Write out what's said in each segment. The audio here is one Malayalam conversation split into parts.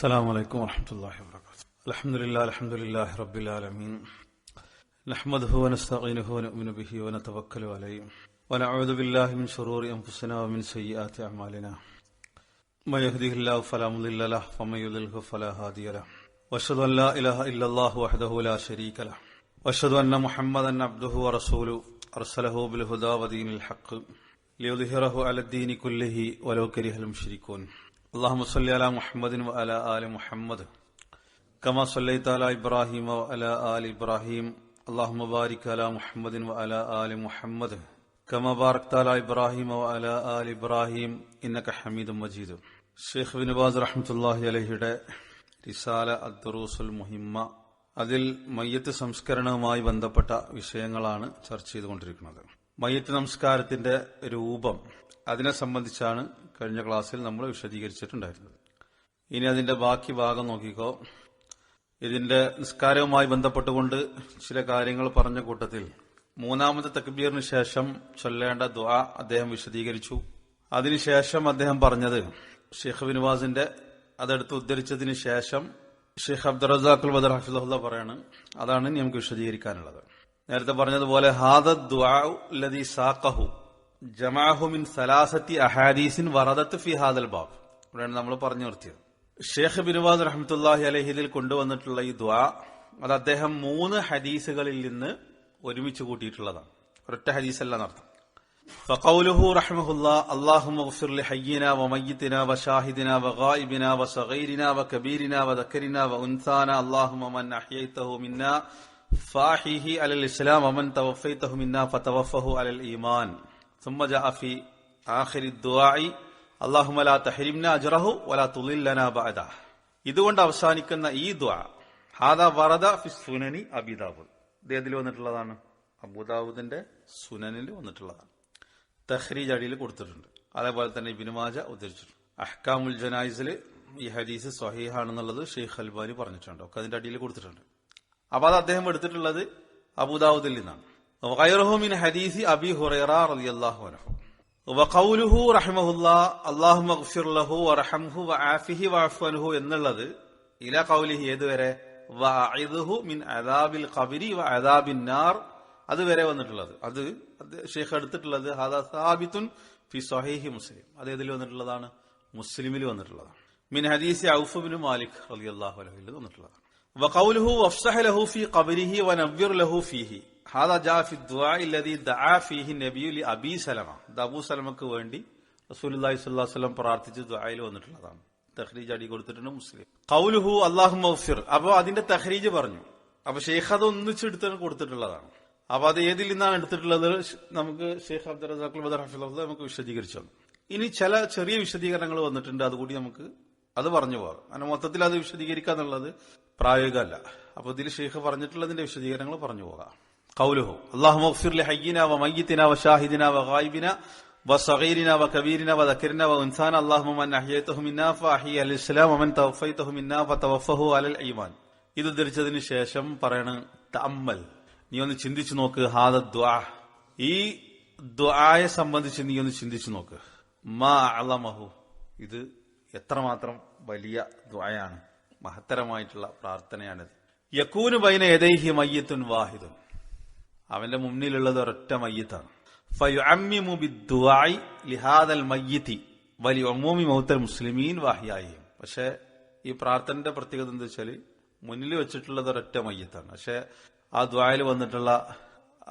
السلام عليكم ورحمة الله وبركاته. الحمد لله الحمد لله رب العالمين. نحمده ونستعينه ونؤمن به ونتوكل عليه. ونعوذ بالله من شرور أنفسنا ومن سيئات أعمالنا. من يهده الله فلا مضل له ومن يضلله فلا هادي له. وأشهد أن لا إله إلا الله وحده لا شريك له. وأشهد أن محمدا عبده ورسوله. أرسله بالهدى ودين الحق ليظهره على الدين كله ولو كره المشركون. اللهم صل على محمد وعلى ال محمد كما صليت على ابراهيم وعلى ال ابراهيم اللهم بارك على محمد وعلى ال محمد كما باركت على ابراهيم وعلى ال ابراهيم انك حميد مجيد ഷെയ്ഖ് ബിൻ ബാസ് റഹ്മത്തുല്ലാഹി അലഹിയുടെ റിസാല അദ്ദറൂസുൽ മുഹിമ്മ അതിൽ മയ്യത്ത് സംസ്കരണവുമായി ബന്ധപ്പെട്ട വിഷയങ്ങളാണ് ചർച്ച ചെയ്തുകൊണ്ടിരിക്കുന്നത് മയ്യത്ത് നമസ്കാരത്തിന്റെ രൂപം അതിനെ സംബന്ധിച്ചാണ് കഴിഞ്ഞ ക്ലാസ്സിൽ നമ്മൾ വിശദീകരിച്ചിട്ടുണ്ടായിരുന്നത്. ഇനി അതിന്റെ ബാക്കി ഭാഗം നോക്കിക്കോ. ഇതിന്റെ നിസ്കാരവുമായി ബന്ധപ്പെട്ടുകൊണ്ട് ചില കാര്യങ്ങൾ പറഞ്ഞ കൂട്ടത്തിൽ മൂന്നാമത്തെ തക്ബീറിന് ശേഷം ചൊല്ലേണ്ട ദുആ അദ്ദേഹം വിശദീകരിച്ചു. അതിനുശേഷം അദ്ദേഹം പറഞ്ഞത് ഷെയ്ഖ് വിനുവാസിന്റെ അതെടുത്ത് ഉദ്ധരിച്ചതിന് ശേഷം ഷെയ്ഖ് അബ്ദുറസാഖുൽ ബദർ ഹഫിദുല്ല പറയാണ്. അതാണ് നമുക്ക് വിശദീകരിക്കാനുള്ളത്. നേരത്തെ പറഞ്ഞതുപോലെ ഹാദ ദുആഉല്ലദി സാഖഹു. ജമാഅഹു മിൻ സലാസത്തി അഹാദീസിൻ വറദത്ത് ഫി ഹാദൽ ബാബ് ഇവിടെയാണ് നമ്മൾ പറഞ്ഞു നിർത്തിയത് ഷെയ്ഖ് ബിൻവാസ് റഹ്മത്തുല്ലാഹി അലഹിദിൽ കൊണ്ടുവന്നിട്ടുള്ള ഈ ദ്വാ അത് അദ്ദേഹം മൂന്ന് ഹദീസുകളിൽ നിന്ന് ഒരുമിച്ച് കൂട്ടിയിട്ടുള്ളതാണ് ഒരൊറ്റ ഹദീസല്ല നടത്തും فقوله رحمه الله اللهم اغفر لحينا وميتنا وشاهدنا وغائبنا وصغيرنا وكبيرنا وذكرنا وانثانا اللهم من احييته منا فاحيه على الاسلام ومن توفيته منا فتوفه على الايمان ثم جاء في اخر الدعاء اللهم لا تحرمنا اجره ولا تضلنا بعده ഇതുകൊണ്ട് അവസാനിക്കുന്ന ഈ ദ്വാ ഹാദ വറദ ഫി സുനനി അബിദാബുദ് ഇത് ഏതിൽ വന്നിട്ടുള്ളതാണ് അബുദാബുദിന്റെ സുനനിൽ വന്നിട്ടുള്ളതാണ് തഹ്രീജ് അടിയിൽ കൊടുത്തിട്ടുണ്ട് അതേപോലെ തന്നെ ഇബിനുമാജ ഉദ്ധരിച്ചിട്ടുണ്ട് അഹ്കാമുൽ ജനായിസിൽ ഈ ഹദീസ് സ്വഹീഹാണെന്നുള്ളത് ഷെയ്ഖ് അൽബാനി പറഞ്ഞിട്ടുണ്ട് ഒക്കെ അതിന്റെ അടിയിൽ കൊടുത്തിട്ടുണ്ട് അപ്പൊ അത് അദ്ദേഹം എടുത്തിട്ടുള്ളത് അബുദാവുദിൽ നിന്നാണ് വൈറഹുമിൻ ഹദീസി അബി ഹുറൈറ റളിയല്ലാഹു അൻഹു. رحمه الله اللهم اغفر له വറഹംഹു വആഫിഹി واعف عنه എന്നുള്ളത് ഇല قوله ഏതുവരെ? വഅഇദുഹു മിൻ അദാബിൽ ഖബരി വഅദാബിൻ നാർ. അതുവരെ വന്നിട്ടുള്ളത്. അത് ഷെയ്ഖ് എടുത്തിട്ടുള്ളത് ഹാദാ സാബിത്തുൻ ഫി സഹീഹി മുസ്ലിം. അത് ഏതിൽ വന്നിട്ടുള്ളതാണ്? മുസ്ലിമിൽ വന്നിട്ടുള്ളതാണ്. മിൻ ഹദീസി ഔഫുബിൻ മാലിക് റളിയല്ലാഹു അൻഹു വന്നിട്ടുള്ളതാണ്. വഖൗലുഹു വഫ്സഹ ലഹു ഫി ഖബരിഹി വനവ്വിർ ലഹു ഫീഹി. ഹാദാ ജാഫി സലമ. സലമക്ക് വേണ്ടി വസല്ലം പ്രാർത്ഥിച്ച് ദുആയിൽ വന്നിട്ടുള്ളതാണ്. തഹ്രീജ് അടി കൊടുത്തിട്ടുണ്ട് മുസ്ലിം. കൗലുഹു അള്ളാഹു മൗഫിർ അപ്പോൾ അതിന്റെ തഹ്രീജ് പറഞ്ഞു. അപ്പൊ ഷെയ്ഖ് അത് ഒന്നിച്ചെടുത്താണ് കൊടുത്തിട്ടുള്ളതാണ്. അപ്പൊ അത് ഏതിൽ നിന്നാണ് എടുത്തിട്ടുള്ളത്? നമുക്ക് ഷെയ്ഖ് അബ്ദുൽ റസാഖുൽ ബദർ ഹഫിള്ള നമുക്ക് വിശദീകരിച്ചു ഇനി ചില ചെറിയ വിശദീകരണങ്ങൾ വന്നിട്ടുണ്ട്. അതുകൂടി നമുക്ക് അത് പറഞ്ഞു പോകാം. അങ്ങനെ മൊത്തത്തിൽ അത് വിശദീകരിക്കുക എന്നുള്ളത് പ്രായോഗികമല്ല. അപ്പൊ ഇതിൽ ഷെയ്ഖ് പറഞ്ഞിട്ടുള്ളതിന്റെ വിശദീകരണങ്ങൾ പറഞ്ഞു പോകാം. കൗലുഹു അള്ളാഹു മഗ്ഫിർലി ഹയ്യിന വ മയ്യിത്തിന വ ഷാഹിദിന വ ഗായിബിന വ സഗീരിന വ കബീരിന വ ദക്കിരിന വ ഉൻസാന അള്ളാഹു മൻ അഹിയത്തുഹു മിന്ന ഫ അഹി അൽ ഇസ്ലാം വമൻ തവഫൈത്തുഹു മിന്ന ഫ തവഫഹു അലൽ ഈമാൻ ഇത് ഉദ്ധരിച്ചതിന് ശേഷം പറയണ തഅമ്മൽ. നീ ഒന്ന് ചിന്തിച്ചു നോക്ക് ഹാദ ദുആ. ഈ ദുആയെ സംബന്ധിച്ച് നീ ഒന്ന് ചിന്തിച്ചു നോക്ക്. മാ അളമഹു ഇത് എത്രമാത്രം വലിയ ദുആയാണ്. മഹത്തരമായിട്ടുള്ള പ്രാർത്ഥനയാണിത്. യകൂനു ബൈന യദൈഹി മയ്യത്തുൻ വാഹിദുൻ. അവന്റെ മുന്നിലുള്ളത് ഒരൊറ്റ മയ്യത്താണ്. ലിഹാദൽ മുസ്ലിമീൻ വാഹിയായും പക്ഷെ ഈ പ്രാർത്ഥനയുടെ പ്രത്യേകത എന്താ വെച്ചാൽ മുന്നിൽ വെച്ചിട്ടുള്ളത് ഒരൊറ്റ മയ്യത്താണ്. പക്ഷെ ആ ദ്വായിൽ വന്നിട്ടുള്ള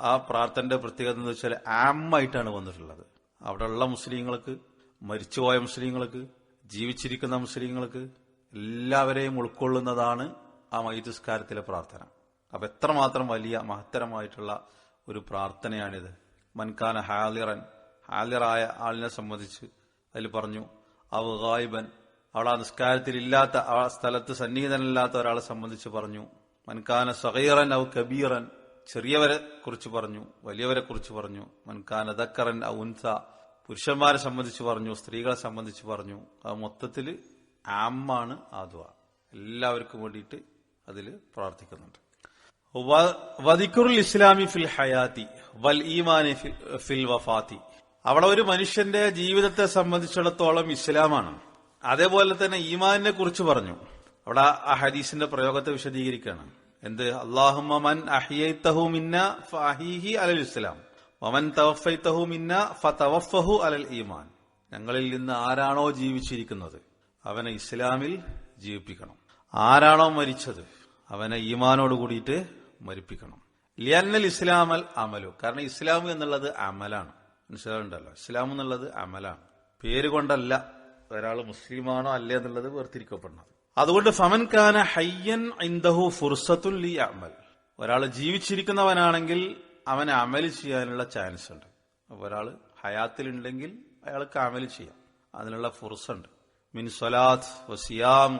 ആ പ്രാർത്ഥനയുടെ പ്രത്യേകത എന്താ വെച്ചാൽ ആമായിട്ടാണ് വന്നിട്ടുള്ളത്. അവിടെയുള്ള മുസ്ലിങ്ങൾക്ക് മരിച്ചുപോയ മുസ്ലിങ്ങൾക്ക് ജീവിച്ചിരിക്കുന്ന മുസ്ലിങ്ങൾക്ക് എല്ലാവരെയും ഉൾക്കൊള്ളുന്നതാണ് ആ മൈതുസ്കാരത്തിലെ പ്രാർത്ഥന. അപ്പൊ എത്രമാത്രം വലിയ മഹത്തരമായിട്ടുള്ള ഒരു പ്രാർത്ഥനയാണിത്. മൻകാന ഹാലിറൻ ഹാലിറായ ആളിനെ സംബന്ധിച്ച് അതിൽ പറഞ്ഞു അവ ഗായിബൻ. അവിടെ ആ നിസ്കാരത്തിൽ ഇല്ലാത്ത ആ സ്ഥലത്ത് സന്നിഹിതനല്ലാത്ത ഒരാളെ സംബന്ധിച്ച് പറഞ്ഞു. മൻകാന സഹീറൻ ഔ കബീറൻ ചെറിയവരെ കുറിച്ച് പറഞ്ഞു വലിയവരെ കുറിച്ച് പറഞ്ഞു. മൻകാന ദക്കറൻ ഔ ഉൻസ പുരുഷന്മാരെ സംബന്ധിച്ച് പറഞ്ഞു സ്ത്രീകളെ സംബന്ധിച്ച് പറഞ്ഞു. അത് മൊത്തത്തിൽ ആമാണ് ആ ദ്വ എല്ലാവർക്കും വേണ്ടിയിട്ട് അതിൽ പ്രാർത്ഥിക്കുന്നുണ്ട്. വദിക്കുറുൽ ഇസ്ലാമി ഫിൽ ഹയാത്തി വൽ ഈമാനി ഫിൽ വഫാത്തി. അവിടെ ഒരു മനുഷ്യന്റെ ജീവിതത്തെ സംബന്ധിച്ചിടത്തോളം ഇസ്ലാമാണ്. അതേപോലെ തന്നെ ഈമാനിനെ കുറിച്ച് പറഞ്ഞു. അവിടെ ആ ഹദീസിന്റെ പ്രയോഗത്തെ വിശദീകരിക്കുകയാണ്. എന്ത്? അള്ളാഹു മൻ അലൽ ഇസ്ലാം. ഫതവഫഹു അലൽ ഈമാൻ. ഞങ്ങളിൽ നിന്ന് ആരാണോ ജീവിച്ചിരിക്കുന്നത്? അവനെ ഇസ്ലാമിൽ ജീവിപ്പിക്കണം. ആരാണോ മരിച്ചത്? അവനെ ഈമാനോട് കൂടിയിട്ട് മരിപ്പിക്കണം. ലിയന്നൽ ഇസ്ലാമൽ അമലു. കാരണം ഇസ്ലാം എന്നുള്ളത് അമലാണ്. മനസ്സിലാവുണ്ടല്ലോ ഇസ്ലാം എന്നുള്ളത് അമലാണ്. പേര് കൊണ്ടല്ല ഒരാൾ മുസ്ലിമാണോ അല്ലേ എന്നുള്ളത് വേർതിരിക്കപ്പെടുന്നത് അതുകൊണ്ട് ഫമൻ ഖാന ഹയ്യൻ ഇന്ദഹു ഫുർസത്തുൽ ലി അമൽ ഒരാൾ ജീവിച്ചിരിക്കുന്നവനാണെങ്കിൽ അവന് അമൽ ചെയ്യാനുള്ള ചാൻസ് ഉണ്ട് അപ്പൊ ഒരാൾ ഹയാത്തിലുണ്ടെങ്കിൽ അയാൾക്ക് അമൽ ചെയ്യാം. അതിനുള്ള ഫുർസുണ്ട്. മിൻ സ്വലാത്ത് വസിയാം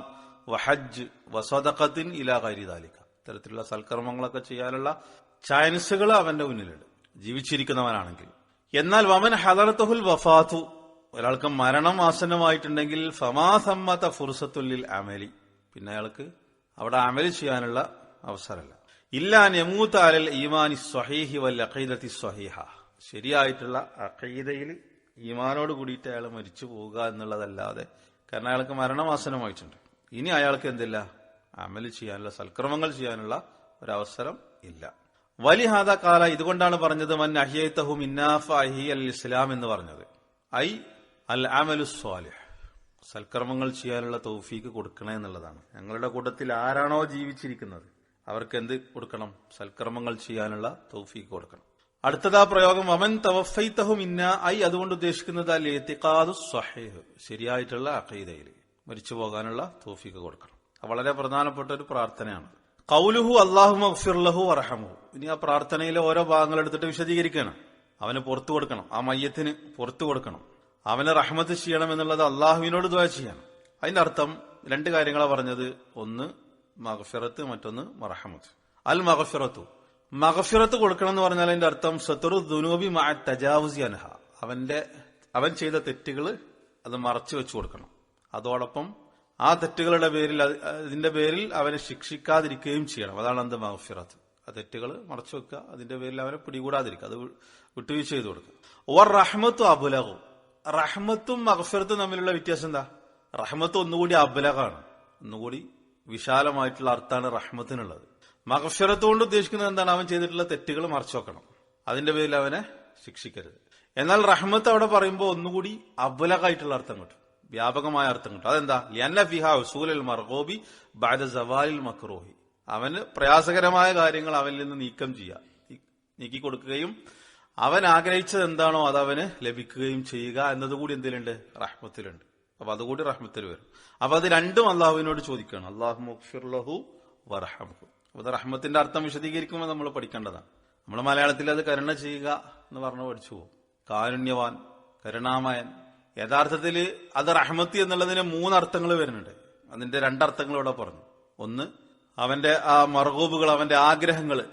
വഹജ് വസദഖത്തിൻ ഇലാ കരിതാലിക്ക ഇത്തരത്തിലുള്ള സൽക്കർമ്മങ്ങളൊക്കെ ചെയ്യാനുള്ള ചാൻസുകൾ അവന്റെ മുന്നിലുണ്ട്. ജീവിച്ചിരിക്കുന്നവനാണെങ്കിൽ. എന്നാൽ വമൻ ഹദർത്തുൽ വഫാത്തു ഒരാൾക്ക് മരണം ആസന്നമായിട്ടുണ്ടെങ്കിൽ ഫമാസമ്മത ഫുർസത്തുല്ലിൽ അമലി. പിന്നെ അയാൾക്ക് അവിടെ അമലി ചെയ്യാനുള്ള അവസരമല്ല. ഇല്ലാ നെമൂത്ത അലൽ ഈമാനി സ്വഹീഹി വൽ അഖീദത്തി സ്വഹീഹ. ശരിയായിട്ടുള്ള അഖീദയിൽ ഈമാനോട് കൂടിയിട്ട് അയാൾ മരിച്ചു പോവുക എന്നുള്ളതല്ലാതെ കാരണം അയാൾക്ക് മരണമാസനമായിട്ടുണ്ട് ഇനി അയാൾക്ക് എന്തില്ല? അമൽ ചെയ്യാനുള്ള സൽക്രമങ്ങൾ ചെയ്യാനുള്ള ഒരവസരം ഇല്ല. വലിഹാദ കാല ഇതുകൊണ്ടാണ് പറഞ്ഞത് മൻ അഹിയത്തഹു മിന്നാഫ അഹി അൽ ഇസ്ലാം എന്ന് പറഞ്ഞത്. ഐ അൽ അമലു സ്വാലിഹ്. സൽക്കർമ്മങ്ങൾ ചെയ്യാനുള്ള തൗഫീക്ക് കൊടുക്കണേ എന്നുള്ളതാണ്. ഞങ്ങളുടെ കൂട്ടത്തിൽ ആരാണോ ജീവിച്ചിരിക്കുന്നത് അവർക്ക് എന്ത് കൊടുക്കണം? സൽക്കർമ്മങ്ങൾ ചെയ്യാനുള്ള തൗഫീക്ക് കൊടുക്കണം. അടുത്തതാ പ്രയോഗം അമൻ തവഫൈത്തഹു മിന്ന ഐ അതുകൊണ്ട് ഉദ്ദേശിക്കുന്നത് അൽ എത്തിക്കാതു ശരിയായിട്ടുള്ള അഖീദയിൽ മരിച്ചു പോകാനുള്ള തൗഫീക്ക് കൊടുക്കണം. വളരെ പ്രധാനപ്പെട്ട ഒരു പ്രാർത്ഥനയാണ്. കൗലുഹു അള്ളാഹു മഗ്ഫിർലഹു അറഹമു ഇനി ആ പ്രാർത്ഥനയിലെ ഓരോ ഭാഗങ്ങൾ എടുത്തിട്ട് വിശദീകരിക്കണം. അവന് പുറത്തു കൊടുക്കണം. ആ മയ്യത്തിന് പുറത്തു കൊടുക്കണം. അവനെ റഹ്മത്ത് ചെയ്യണം എന്നുള്ളത് അള്ളാഹുവിനോട് ദ്വാ ചെയ്യണം. അതിന്റെ അർത്ഥം രണ്ട് കാര്യങ്ങളാണ് പറഞ്ഞത്. ഒന്ന് മഹഫിറത്ത് മറ്റൊന്ന് മറഹമത്ത്. അൽ മഹഫിറത്തു മഹഫിറത്ത് കൊടുക്കണം എന്ന് പറഞ്ഞാൽ അതിന്റെ അർത്ഥം മാ തജാവുസി അനഹ അവന്റെ അവൻ ചെയ്ത തെറ്റുകൾ അത് മറച്ചു വെച്ചു കൊടുക്കണം. അതോടൊപ്പം ആ തെറ്റുകളുടെ പേരിൽ അതിന്റെ പേരിൽ അവനെ ശിക്ഷിക്കാതിരിക്കുകയും ചെയ്യണം. അതാണ് അന്ത മഹഫിറത്ത്. ആ തെറ്റുകൾ മറച്ചു വെക്കുക. അതിന്റെ പേരിൽ അവനെ പിടികൂടാതിരിക്കുക. അത് വിട്ടുവീഴ്ച ചെയ്തു കൊടുക്കുക. ഓർ റഹ്മത്തും അബുലഹു റഹ്മത്തും മഹഫിറത്തും തമ്മിലുള്ള വ്യത്യാസം എന്താ? റഹ്മത്ത് ഒന്നുകൂടി അബുലഹാണ് ഒന്നുകൂടി വിശാലമായിട്ടുള്ള അർത്ഥാണ് റഹ്മത്തിനുള്ളത്. മഹഫിറത്ത് കൊണ്ട് ഉദ്ദേശിക്കുന്നത് എന്താണ്? അവൻ ചെയ്തിട്ടുള്ള തെറ്റുകൾ മറച്ചു വെക്കണം. അതിന്റെ പേരിൽ അവനെ ശിക്ഷിക്കരുത്. എന്നാൽ റഹ്മത്ത് അവിടെ പറയുമ്പോൾ ഒന്നുകൂടി അബുലഹായിട്ടുള്ള അർത്ഥം കിട്ടും. വ്യാപകമായ അർത്ഥം കിട്ടും. അതെന്താ? ലിയന്ന ഫിഹ ഉസൂലൽ മർഗോബി ബാദ സവാലിൽ മക്രോഹി. അവന് പ്രയാസകരമായ കാര്യങ്ങൾ അവനിൽ നിന്ന് നീക്കം ചെയ്യുക നീക്കി കൊടുക്കുകയും അവൻ ആഗ്രഹിച്ചത് എന്താണോ അത് അവന് ലഭിക്കുകയും ചെയ്യുക എന്നതുകൂടി എന്തിലുണ്ട്? റഹ്മത്തിലുണ്ട്. അപ്പൊ അതുകൂടി റഹ്മത്തിൽ വരും. അപ്പൊ അത് രണ്ടും അള്ളാഹുവിനോട് ചോദിക്കുകയാണ്. അള്ളാഹു മുഖ്ഫിർലഹു വറഹമുഹു അപ്പൊ റഹ്മത്തിന്റെ അർത്ഥം വിശദീകരിക്കുമ്പോൾ നമ്മൾ പഠിക്കേണ്ടതാണ്. നമ്മൾ മലയാളത്തിൽ അത് കരുണ ചെയ്യുക എന്ന് പറഞ്ഞു പഠിച്ചു പോകും. കാരുണ്യവാൻ കരുണാമയൻ യഥാർത്ഥത്തിൽ അത് റഹ്മത്തി എന്നുള്ളതിന് മൂന്നർത്ഥങ്ങൾ വരുന്നുണ്ട്. അതിന്റെ രണ്ടർത്ഥങ്ങൾ ഇവിടെ പറഞ്ഞു. ഒന്ന് അവന്റെ ആ മർഗൂബുകൾ അവന്റെ ആഗ്രഹങ്ങൾ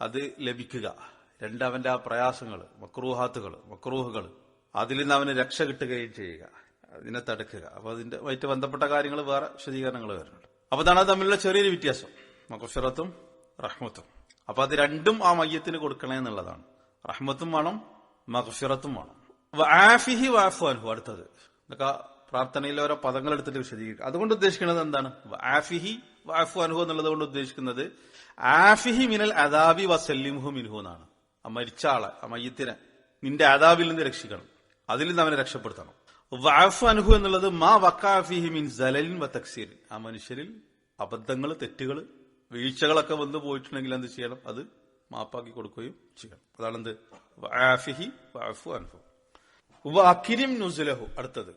അത് ലഭിക്കുക. രണ്ട് അവന്റെ ആ പ്രയാസങ്ങൾ മക്രൂഹാത്തുകൾ മക്രൂഹുകൾ. അതിൽ നിന്ന് അവന് രക്ഷ കിട്ടുകയും ചെയ്യുക. അതിനെ തടുക്കുക. അപ്പൊ അതിന്റെ ആയിട്ട് ബന്ധപ്പെട്ട കാര്യങ്ങൾ വേറെ വിശദീകരണങ്ങൾ വരുന്നുണ്ട്. അപ്പൊ അതാണ് തമ്മിലുള്ള ചെറിയൊരു വ്യത്യാസം. മക്കുഷറത്തും റഹ്മത്തും. അപ്പൊ അത് രണ്ടും ആ മയ്യത്തിന് കൊടുക്കണേ എന്നുള്ളതാണ്. റഹ്മത്തും വേണം മകുഷറത്തും വേണം. ആഫിഹി വാഫു അനുഭവം അടുത്തത്. എന്നൊക്കെ പ്രാർത്ഥനയിൽ ഓരോ പദങ്ങൾ എടുത്തിട്ട് വിശദീകരിക്കും. അതുകൊണ്ട് ഉദ്ദേശിക്കുന്നത് എന്താണ്? ആഫിഹി വാഫു അനുഹു എന്നുള്ളത് കൊണ്ട് ഉദ്ദേശിക്കുന്നത് ആഫിഹി മിനൽ അദാബി വസല്ലിംഹു മിൻഹു എന്നാണ്. ആ മരിച്ച ആളെ ആ മയ്യത്തിനെ നിന്റെ അദാബിൽ നിന്ന് രക്ഷിക്കണം. അതിൽ നിന്ന് അവനെ രക്ഷപ്പെടുത്തണം. വാഫു അനുഹു എന്നുള്ളത് മാ വക്കാഫിഹി മിൻ ജലലിൻ വ ആ മനുഷ്യരിൽ അബദ്ധങ്ങൾ തെറ്റുകൾ വീഴ്ചകളൊക്കെ വന്നു പോയിട്ടുണ്ടെങ്കിൽ എന്ത് ചെയ്യണം? അത് മാപ്പാക്കി കൊടുക്കുകയും ചെയ്യണം. അതാണ് എന്ത് വാഫിഹി വാഫു അനുഹു അക്കിരിം നുസുലഹു അടുത്തത്.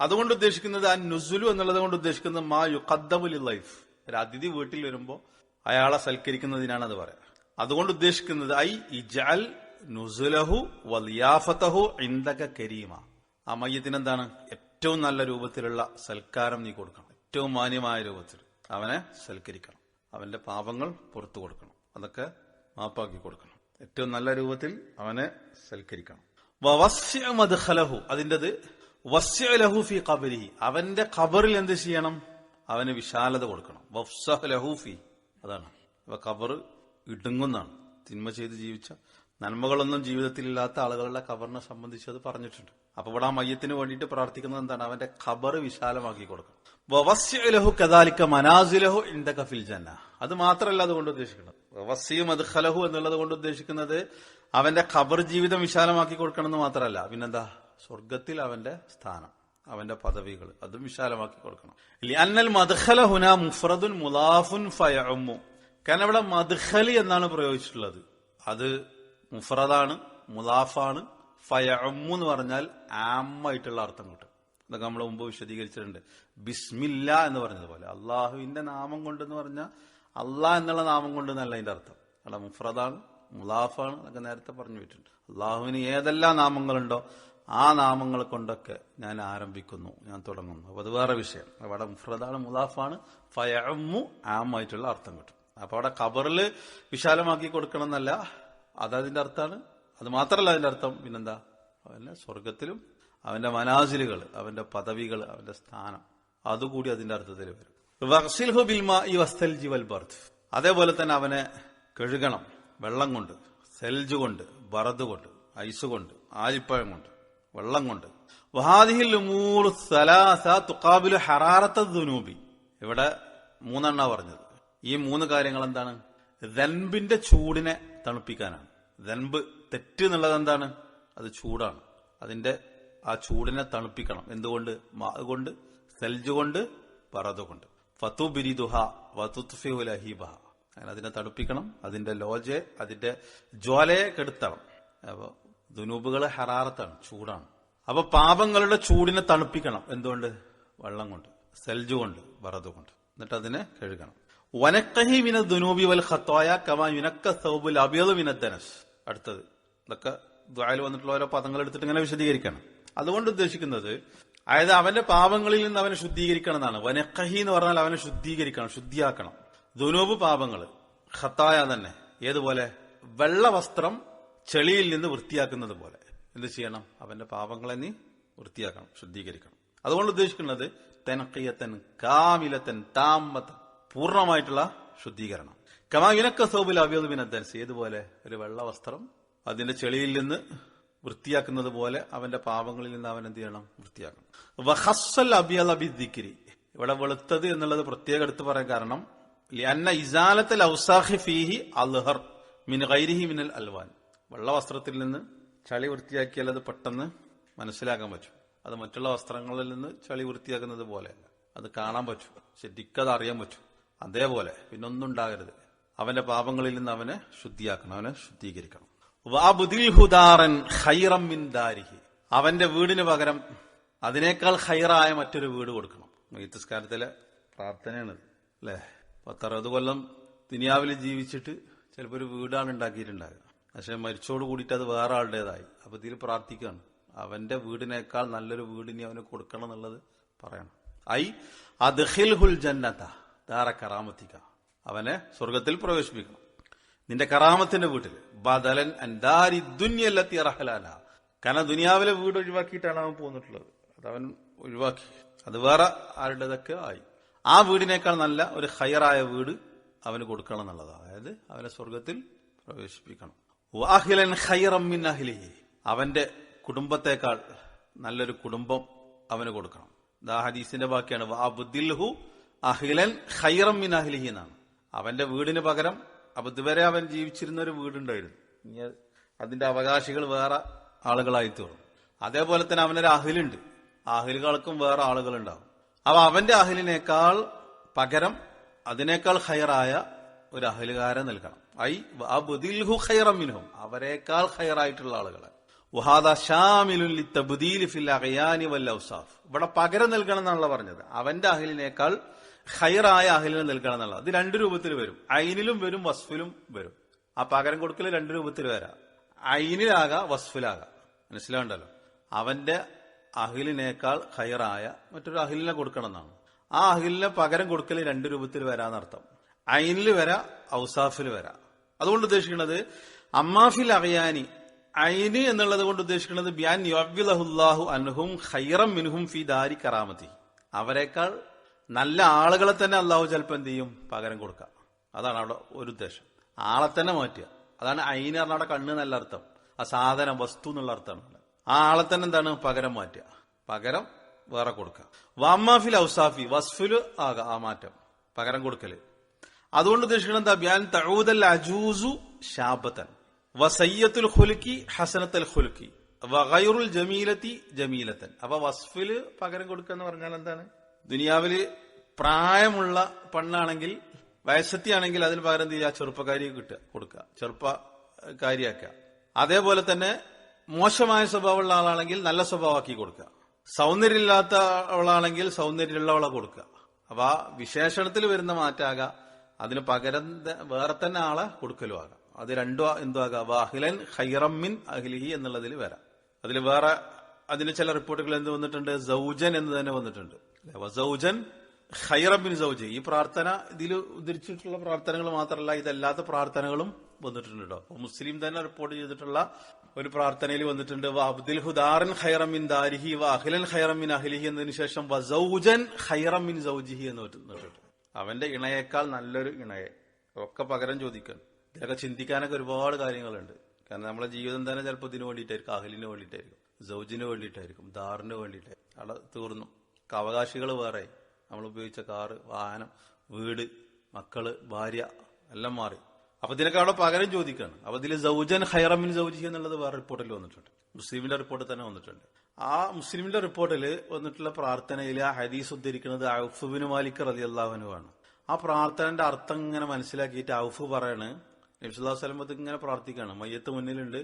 അതുകൊണ്ട് ഉദ്ദേശിക്കുന്നത് ആ നുസുലു എന്നുള്ളത് കൊണ്ട് ഉദ്ദേശിക്കുന്നത് മാ യുഖദ്ദമുൽ ലൈഫ് ഒരു അതിഥി വീട്ടിൽ വരുമ്പോൾ അയാളെ സൽക്കരിക്കുന്നതിനാണ് അത് പറയാം. അതുകൊണ്ട് ഉദ്ദേശിക്കുന്നത് ഐ ഇജാൽ നുസുലഹു വലിയാഫത്തഹു ഇന്ദക കരീമ. ആ മയ്യത്തിന് എന്താണ് ഏറ്റവും നല്ല രൂപത്തിലുള്ള സൽക്കാരം നീ കൊടുക്കണം. ഏറ്റവും മാന്യമായ രൂപത്തിൽ അവനെ സൽക്കരിക്കണം. അവന്റെ പാപങ്ങൾ പുറത്തു കൊടുക്കണം. അതൊക്കെ മാപ്പാക്കി കൊടുക്കണം. ഏറ്റവും നല്ല രൂപത്തിൽ അവനെ സൽക്കരിക്കണം. മദ്ഖലഹു അതിന്റെത് വസ്യലഹു അവന്റെ ഖബറിൽ എന്ത് ചെയ്യണം? അവന് വിശാലത കൊടുക്കണം. വഫ്സഹ് ലഹു ഫി. അതാണ്. അപ്പൊ കബർ ഇടുങ്ങുന്നാണ് തിന്മ ചെയ്ത് ജീവിച്ച നന്മകളൊന്നും ജീവിതത്തിൽ ഇല്ലാത്ത ആളുകളുടെ ഖബറിനെ സംബന്ധിച്ച് അത് പറഞ്ഞിട്ടുണ്ട്. അപ്പൊ ഇവിടെ ആ മയ്യത്തിന് വേണ്ടിയിട്ട് പ്രാർത്ഥിക്കുന്നത് എന്താണ്? അവന്റെ ഖബർ വിശാലമാക്കി കൊടുക്കണം. മനാസിലഹു ജന്ന. അത് മാത്രമല്ല അതുകൊണ്ട് ഉദ്ദേശിക്കുന്നത്. അത് മദ്ഖലഹു എന്നുള്ളത് കൊണ്ട് ഉദ്ദേശിക്കുന്നത് അവന്റെ ഖബർ ജീവിതം വിശാലമാക്കി കൊടുക്കണം എന്ന് മാത്രമല്ല. പിന്നെന്താ? സ്വർഗത്തിൽ അവന്റെ സ്ഥാനം അവന്റെ പദവികൾ അതും വിശാലമാക്കി കൊടുക്കണം. അന്നൽ മദ്ഖല ഹുന മുഫ്രദുൻ മുലാഫുൻ ഫയമു കാരണം ഇവിടെ മദ്ഖലി എന്നാണ് പ്രയോഗിച്ചിട്ടുള്ളത്. അത് മുഫ്രദാണ് മുലാഫാണ് ഫയമു എന്ന് പറഞ്ഞാൽ ആമായിട്ടുള്ള അർത്ഥം കിട്ടും. ഇതൊക്കെ നമ്മൾ മുമ്പ് വിശദീകരിച്ചിട്ടുണ്ട്. ബിസ്മില്ല എന്ന് പറഞ്ഞതുപോലെ അള്ളാഹുവിന്റെ നാമം കൊണ്ടെന്ന് പറഞ്ഞാൽ അള്ളാഹ് എന്നുള്ള നാമം കൊണ്ട് എന്നല്ല അതിന്റെ അർത്ഥം. അവിടെ മുഫ്രദാണ് മുലാഫാണ് എന്നൊക്കെ നേരത്തെ പറഞ്ഞു വിട്ടിട്ടുണ്ട് അള്ളാഹുവിന് ഏതെല്ലാം നാമങ്ങളുണ്ടോ ആ നാമങ്ങൾ കൊണ്ടൊക്കെ ഞാൻ ആരംഭിക്കുന്നു ഞാൻ തുടങ്ങുന്നു. അപ്പൊ അത് വേറെ വിഷയം. അവിടെ മുഫ്രദാണ് മുലാഫാണ് ഫയമു ആമായിട്ടുള്ള അർത്ഥം കിട്ടും. അപ്പൊ അവിടെ ഖബറിൽ വിശാലമാക്കി കൊടുക്കണം എന്നല്ല അതതിന്റെ അർത്ഥമാണ്. അത് മാത്രമല്ല അതിന്റെ അർത്ഥം. പിന്നെന്താ? പിന്നെ സ്വർഗത്തിലും അവന്റെ മനാസിലുകൾ അവന്റെ പദവികൾ അവന്റെ സ്ഥാനം. അതുകൂടി അതിന്റെ അർത്ഥത്തിൽ വരും. വഖ്സിൽഹു ഈ ബർത്ത് അതേപോലെ തന്നെ അവനെ കഴുകണം. വെള്ളം കൊണ്ട് സെൽജ് കൊണ്ട് ബറദ് കൊണ്ട് ഐസ് കൊണ്ട് ആലിപ്പഴം കൊണ്ട് വെള്ളം കൊണ്ട്. വഹാദിഹിൽ ഉമൂർ സലാസ തുക്കാബിലു ഹറാറത്ത ദുനൂബി. ഇവിടെ മൂന്നെണ്ണ പറഞ്ഞത്. ഈ മൂന്ന് കാര്യങ്ങൾ എന്താണ്? ദൻബിന്റെ ചൂടിനെ തണുപ്പിക്കാനാണ്. ദൻബ് തെറ്റ് എന്നുള്ളത് എന്താണ്? അത് ചൂടാണ്. അതിന്റെ ആ ചൂടിനെ തണുപ്പിക്കണം. എന്തുകൊണ്ട്? അതുകൊണ്ട് കൊണ്ട് സെൽജ് കൊണ്ട് പറതുകൊണ്ട് ഫത്തു ബിരിദുഹ വതുത്ഫിഹു അങ്ങനെ അതിനെ തണുപ്പിക്കണം. അതിന്റെ ലോജെ അതിന്റെ ജ്വാലയെ കെടുത്തണം. അപ്പൊ ദുനൂബുകളെ ഹറാറത്താണ് ചൂടാണ്. അപ്പൊ പാപങ്ങളുടെ ചൂടിനെ തണുപ്പിക്കണം. എന്തുകൊണ്ട്? വെള്ളം കൊണ്ട് സെൽജ് കൊണ്ട് വറതുകൊണ്ട് എന്നിട്ട് അതിനെ കഴുകണം. വനക്കഹി വിന ദുനൂബി വൽ ഖത്തോയ കമാ യുനക്ക സൗബുൽ അബിയത് വിനദ്ധനസ് അടുത്തത്. ഇതൊക്കെ ദ്വായൽ വന്നിട്ടുള്ള ഓരോ പദങ്ങൾ എടുത്തിട്ട് ഇങ്ങനെ വിശദീകരിക്കണം. അതുകൊണ്ട് ഉദ്ദേശിക്കുന്നത് അതായത് അവന്റെ പാപങ്ങളിൽ നിന്ന് അവനെ ശുദ്ധീകരിക്കണം എന്നാണ് വനക്കഹി എന്ന് പറഞ്ഞാൽ അവനെ ശുദ്ധീകരിക്കണം ശുദ്ധിയാക്കണം. ദുനോബ് പാപങ്ങൾ ഹത്തായ തന്നെ ഏതുപോലെ? വെള്ള വസ്ത്രം ചെളിയിൽ നിന്ന് വൃത്തിയാക്കുന്നത് പോലെ. എന്ത് ചെയ്യണം? അവന്റെ പാപങ്ങളെ നീ വൃത്തിയാക്കണം ശുദ്ധീകരിക്കണം. അതുകൊണ്ട് ഉദ്ദേശിക്കുന്നത് തെനക്കയ്യത്തൻ കാമിലത്തൻ താമത്തൻ പൂർണമായിട്ടുള്ള ശുദ്ധീകരണം. കമാ കമാവിനക്ക സൗബിൽ അവിയതുവിനത്തൻസ് ഏതുപോലെ? ഒരു വെള്ള വസ്ത്രം അതിന്റെ ചെളിയിൽ നിന്ന് വൃത്തിയാക്കുന്നത് പോലെ അവന്റെ പാപങ്ങളിൽ നിന്ന് അവൻ എന്ത് ചെയ്യണം? വൃത്തിയാക്കണം. വഹസ്സൽ അബിയൽ അബിദിക്കിരി ഇവിടെ വെളുത്തത് എന്നുള്ളത് പ്രത്യേകം എടുത്തു പറയാൻ കാരണം അന്ന ഇസാലത്തൽ ഔസാഹി ഫീഹി അൽഹർ മിൻ ഗൈരിഹി മിനൽ അൽവാൻ. വെള്ള വസ്ത്രത്തിൽ നിന്ന് ചളി വൃത്തിയാക്കിയാൽ അത് പെട്ടെന്ന് മനസ്സിലാക്കാൻ പറ്റും. അത് മറ്റുള്ള വസ്ത്രങ്ങളിൽ നിന്ന് ചളി വൃത്തിയാക്കുന്നത് പോലെയല്ല അത് കാണാൻ പറ്റും. ശരിക്കത് അറിയാൻ പറ്റും. അതേപോലെ പിന്നൊന്നും ഉണ്ടാകരുത്. അവന്റെ പാപങ്ങളിൽ നിന്ന് അവനെ ശുദ്ധിയാക്കണം. അവനെ ശുദ്ധീകരിക്കണം. മിൻ ദാരിഹി. അവന്റെ വീടിന് പകരം അതിനേക്കാൾ ഹൈറായ മറ്റൊരു വീട് കൊടുക്കണം. മീത്തസ്കാരത്തിലെ പ്രാർത്ഥനയാണിത് അല്ലേ? പത്തറുപത് കൊല്ലം ദുനിയാവിൽ ജീവിച്ചിട്ട് ചിലപ്പോൾ ഒരു വീടാണ് ഉണ്ടാക്കിയിട്ടുണ്ടാകുക പക്ഷെ മരിച്ചോട് കൂടിയിട്ട് അത് വേറെ ആളുടേതായി. അപ്പൊ ഇതിൽ പ്രാർത്ഥിക്കുകയാണ്. അവന്റെ വീടിനേക്കാൾ നല്ലൊരു വീടിനെ അവന് കൊടുക്കണം എന്നുള്ളത് പറയണം. ഐ അദ്ഹിൽഹുൽ ജന്നത ദാറ കറാമത്തിക്ക. അവനെ സ്വർഗത്തിൽ പ്രവേശിപ്പിക്കണം. നിന്റെ കറാമത്തിന്റെ വീട്ടിൽ ബദലൻ അൻദാരി ദുന്യല്ലത്തി റഹലാന. കാരണം ദുനിയാവിലെ വീട് ഒഴിവാക്കിയിട്ടാണ് അവൻ പോന്നിട്ടുള്ളത്. അത് അവൻ ഒഴിവാക്കി. അത് വേറെ ആരുടേതൊക്കെ ആയി. ആ വീടിനേക്കാൾ നല്ല ഒരു ഹയറായ വീട് അവന് കൊടുക്കണം എന്നുള്ളത് അതായത് അവനെ സ്വർഗത്തിൽ പ്രവേശിപ്പിക്കണം. വാഹിലൻ ഹൈറം മിൻ അഹ്ലിഹി. അവന്റെ കുടുംബത്തെക്കാൾ നല്ലൊരു കുടുംബം അവന് കൊടുക്കണം. ദാ ഹദീസിന്റെ ബാക്കിയാണ് വാബുദിൽഹു അഹിലൻ ഹൈറം മിൻ അഹിലിഹി എന്നാണ്. അവന്റെ വീടിന് പകരം അപ്പൊ ഇതുവരെ അവൻ ജീവിച്ചിരുന്ന ഒരു വീടുണ്ടായിരുന്നു. ഇനി അതിന്റെ അവകാശികൾ വേറെ ആളുകളായി തീർന്നു അതേപോലെ തന്നെ അവനൊരു അഹിലുണ്ട്. അഹിലുകൾക്കും വേറെ ആളുകളുണ്ടാവും. അപ്പൊ അവന്റെ അഹിലിനേക്കാൾ പകരം അതിനേക്കാൾ ഹയറായ ഒരു അഹിലുകാരൻ നൽകണം. ഐ ബുദിൽഹു ഹൈറമിനും അവരെക്കാൾ ഹയറായിട്ടുള്ള ആളുകളെ. ഇവിടെ പകരം നൽകണം എന്നാണല്ലോ പറഞ്ഞത്. അവന്റെ അഹിലിനേക്കാൾ ഹൈറായ അഹലിന് നൽകണം എന്നുള്ളത്. അത് രണ്ട് രൂപത്തിൽ വരും. ഐനിലും വരും വസ്ഫിലും വരും. ആ പകരം കൊടുക്കൽ രണ്ട് രൂപത്തിൽ വരാം. ഐനിലാകാം വസ്ഫിലാകാം. മനസ്സിലാവണ്ടല്ലോ? അവന്റെ അഹിലിനേക്കാൾ ഹൈറായ മറ്റൊരു അഹിലിനെ കൊടുക്കണം എന്നാണ്. ആ അഹിലിനെ പകരം കൊടുക്കൽ രണ്ട് രൂപത്തിൽ വരാന്നർത്ഥം ഐനിൽ വരാ ഔസാഫിൽ വരാ. അതുകൊണ്ട് ഉദ്ദേശിക്കുന്നത് അമ്മാഫിൽ അഹയാനി ഐന് എന്നുള്ളത് കൊണ്ട് ഉദ്ദേശിക്കുന്നത് ബിയാൻ അൻഹും ഖൈറം മിൻഹും ഫി ദാരി കറാമതി. അവരെക്കാൾ നല്ല ആളുകളെ തന്നെ അള്ളാഹു ചിലപ്പോൾ എന്ത് ചെയ്യും? പകരം കൊടുക്കുക അതാണ് അവിടെ ഒരു ഉദ്ദേശം. ആളെ തന്നെ മാറ്റുക. അതാണ് അയിന് പറഞ്ഞ അവിടെ കണ്ണ് നല്ല അർത്ഥം. ആ സാധനം വസ്തു എന്നുള്ള അർത്ഥമാണ് ആ ആളെ തന്നെ എന്താണ്? പകരം മാറ്റുക. പകരം വേറെ കൊടുക്കുക. വാമാഫിൽ ഔസാഫി വസ്ഫുൽ ആകാം ആ മാറ്റം. പകരം കൊടുക്കൽ. അതുകൊണ്ട് ഉദ്ദേശിക്കുന്നത് എന്താ? ബ്യാൻ അജൂസു ഷാബത്തൻ വസയ്യത്തുൽ ഹുലുക്കി ഹസനത്തൽ ഹുലുക്കി വഗൈറുൽ ജമീലത്തി ജമീലത്തൻ. അപ്പൊ വസ്ഫിൽ പകരം കൊടുക്കുക എന്ന് പറഞ്ഞാൽ എന്താണ്? ദുനിയാവിൽ പ്രായമുള്ള പെണ്ണാണെങ്കിൽ വയസ്സത്തിയാണെങ്കിൽ അതിന് പകരം എന്ത് ആ ചെറുപ്പക്കാരി കിട്ടുക കൊടുക്കുക. ചെറുപ്പക്കാരിയാക്കുക. അതേപോലെ തന്നെ മോശമായ സ്വഭാവമുള്ള ആളാണെങ്കിൽ നല്ല സ്വഭാവമാക്കി കൊടുക്കുക. സൗന്ദര്യമില്ലാത്ത അവളാണെങ്കിൽ സൗന്ദര്യമുള്ളവളെ കൊടുക്കുക. അപ്പൊ ആ വിശേഷണത്തിൽ വരുന്ന മാറ്റാകാം അതിന് പകരം വേറെ തന്നെ ആളെ കൊടുക്കലും ആകാം. അത് രണ്ടോ എന്തോ ആകാം. വാഹിലൻ ഹൈറമ്മിൻ അഹ്ലിഹി എന്നുള്ളതിൽ വരാം. അതിൽ വേറെ അതിന് ചില റിപ്പോർട്ടുകൾ എന്ത് വന്നിട്ടുണ്ട്? സൗജൻ എന്ന് തന്നെ വന്നിട്ടുണ്ട്. ഖൈറബിൻ സൗജ് ഈ പ്രാർത്ഥന ഇതിൽ ഉദ്ധരിച്ചിട്ടുള്ള പ്രാർത്ഥനകൾ മാത്രമല്ല ഇതല്ലാത്ത പ്രാർത്ഥനകളും വന്നിട്ടുണ്ട് കേട്ടോ അപ്പൊ മുസ്ലിം തന്നെ റിപ്പോർട്ട് ചെയ്തിട്ടുള്ള ഒരു പ്രാർത്ഥനയിൽ വന്നിട്ടുണ്ട്. അബ്ദുൽ ഹുദാറൻ ഖൈറമിൻ ദാരിഹി വ അഖിലൻ ഖൈറമിൻ അഹ്ലിഹി എന്നതിന് ശേഷം വസൗജൻ ഖൈറമിൻ സൗജിഹി എന്ന് പറഞ്ഞിട്ടുണ്ട് അവന്റെ ഇണയേക്കാൾ നല്ലൊരു ഇണയെ. ഒക്കെ പകരം ചോദിക്കണം ഇതിലൊക്കെ ചിന്തിക്കാനൊക്കെ ഒരുപാട് കാര്യങ്ങളുണ്ട്. കാരണം നമ്മളെ ജീവിതം തന്നെ ചിലപ്പോൾ ഇതിനു വേണ്ടിയിട്ടായിരിക്കും അഹലിന് വേണ്ടിയിട്ടായിരിക്കും സൗജിന് വേണ്ടിയിട്ടായിരിക്കും ദാറിന് വേണ്ടിയിട്ടായിരിക്കും അവിടെ തീർന്നു. അവകാശികൾ വേറെ. നമ്മൾ ഉപയോഗിച്ച കാറ് വാഹനം വീട് മക്കൾ ഭാര്യ എല്ലാം മാറി. അപ്പൊ ഇതിനൊക്കെ അവിടെ പകരം ചോദിക്കുകയാണ് അപ്പൊ ഇതിൽ സൗജൻ ഹൈറമിൻ സൗജി എന്നുള്ളത് വേറെ റിപ്പോർട്ടിൽ വന്നിട്ടുണ്ട്. മുസ്ലിമിന്റെ റിപ്പോർട്ടിൽ തന്നെ വന്നിട്ടുണ്ട്. ആ മുസ്ലിമിന്റെ റിപ്പോർട്ടിൽ വന്നിട്ടുള്ള പ്രാർത്ഥനയിൽ ആ ഹദീസ് ഉദ്ധരിക്കുന്നത് ഔഫുബിന് മാലിക് റലി അള്ളാഹുനുമാണ് ആ പ്രാർത്ഥനന്റെ അർത്ഥം ഇങ്ങനെ മനസ്സിലാക്കിയിട്ട് ഔഫ് പറയാണ് നബ്സുല്ലാ സ്വലം ഇങ്ങനെ പ്രാർത്ഥിക്കുകയാണ് മയ്യത്ത് മുന്നിലുണ്ട്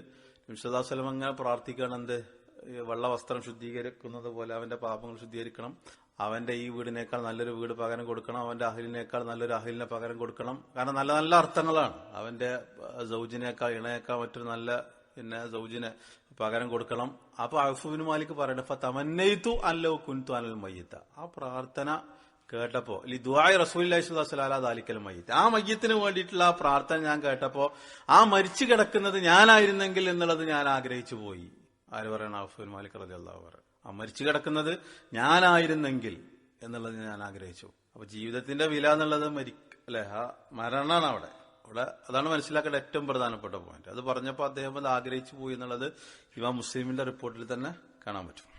നബ്സുല്ലാ സ്വലം അങ്ങനെ പ്രാർത്ഥിക്കുകയാണ് എന്ത്? ഈ വെള്ള വസ്ത്രം ശുദ്ധീകരിക്കുന്നത് പോലെ അവന്റെ പാപങ്ങൾ ശുദ്ധീകരിക്കണം. അവന്റെ ഈ വീടിനേക്കാൾ നല്ലൊരു വീട് പകരം കൊടുക്കണം. അവന്റെ അഹിലിനേക്കാൾ നല്ലൊരു അഹിലിനെ പകരം കൊടുക്കണം. കാരണം നല്ല നല്ല അർത്ഥങ്ങളാണ്. അവന്റെ സൗജിനേക്കാൾ ഇണയേക്കാൾ മറ്റൊരു നല്ല പിന്നെ സൗജിനെ പകരം കൊടുക്കണം. അപ്പൊ അഫുബിൻ മാലിക് പറയണ ഇപ്പൊ തമന്നയിത്തു അല്ലോ കുൻതു അനൽ മയ്യത്ത ആ പ്രാർത്ഥന കേട്ടപ്പോ ദുബായ് റസൂലി സ്വലാ ദാലിക്കൽ മയ്യത്ത് ആ മയ്യത്തിന് വേണ്ടിയിട്ടുള്ള ആ പ്രാർത്ഥന ഞാൻ കേട്ടപ്പോ ആ മരിച്ചു കിടക്കുന്നത് ഞാനായിരുന്നെങ്കിൽ എന്നുള്ളത് ഞാൻ ആഗ്രഹിച്ചു പോയി. ആര് പറയണ? അഫുബിൻ മാലിക് റതി അള്ളാഹു പറ ആ മരിച്ചു കിടക്കുന്നത് ഞാനായിരുന്നെങ്കിൽ എന്നുള്ളത് ഞാൻ ആഗ്രഹിച്ചു. അപ്പൊ ജീവിതത്തിന്റെ വില എന്നുള്ളത് മരി അല്ലെ? ആ മരണമാണ് അവിടെ. അവിടെ അതാണ് മനസ്സിലാക്കേണ്ട ഏറ്റവും പ്രധാനപ്പെട്ട പോയിന്റ് അത് പറഞ്ഞപ്പോൾ അദ്ദേഹം അത് ആഗ്രഹിച്ചു പോയി എന്നുള്ളത് ഇവ മുസ്ലിമിന്റെ റിപ്പോർട്ടിൽ തന്നെ കാണാൻ പറ്റും.